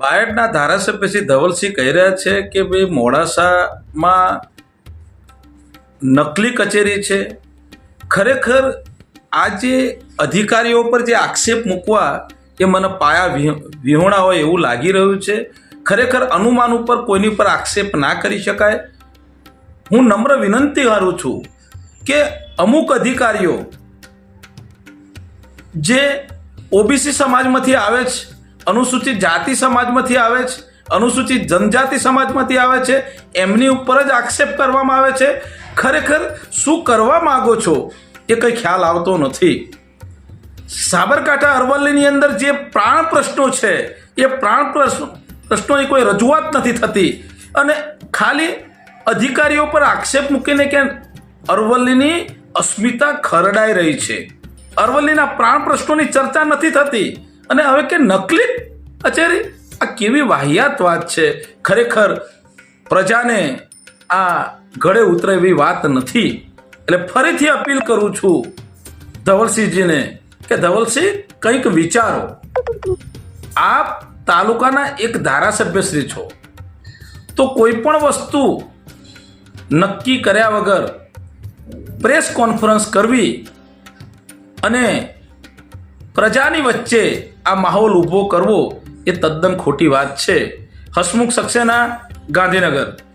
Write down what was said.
બાયડના ધારાસભ્ય શ્રી ધવલસિંહ કહી રહ્યા છે કે ભાઈ મોડાસામાં નકલી કચેરી છે. ખરેખર આ જે અધિકારીઓ પર જે આક્ષેપ મૂકવા એ મને પાયા વિહ- વિહોણા હોય એવું લાગી રહ્યું છે. ખરેખર અનુમાન ઉપર કોઈની પર આક્ષેપ ના કરી શકાય. હું નમ્ર વિનંતી કરું છું કે અમુક અધિકારીઓ જે ઓબીસી સમાજમાંથી આવે છે અનુસૂચિત જાતિ સમાજમાંથી આવે છે, અનુસૂચિત જનજાતિ સમાજમાંથી આવે છે, એમની ઉપર જ આક્ષેપ કરવામાં આવે છે. ખરેખર શું કરવા માગો છો એ કંઈ ખ્યાલ આવતો નથી. સાબરકાંઠા અરવલ્લીની અંદર જે પ્રાણ પ્રશ્નો છે, એ પ્રાણ પ્રશ્નો પ્રશ્નોની કોઈ રજૂઆત નથી થતી. અને ખાલી અધિકારીઓ પર આક્ષેપ મૂકીને કે અરવલ્લીની અસ્મિતા ખરડાઈ રહી છે. અરવલ્લીના પ્રાણ પ્રશ્નોની ચર્ચા નથી થતી. અને હવે કે નકલી કચેરી આ કેવી વાહિયાત વાત છે? ખરેખર પ્રજાને આ ગળે ઉતરે એવી વાત નથી. એટલે ફરીથી અપીલ કરું છું ધવલસિંહજીને કે ધવલસિંહ, કંઈક વિચારો. આપ તાલુકાના એક ધારાસભ્યશ્રી છો. તો કોઈ પણ વસ્તુ નક્કી કર્યા વગર પ્રેસ કોન્ફરન્સ કરવી અને પ્રજાની વચ્ચે આ માહોલ ઊભો કરવો એ તદ્દન ખોટી વાત છે. હસમુખ સક્સેના ગાંધીનગર.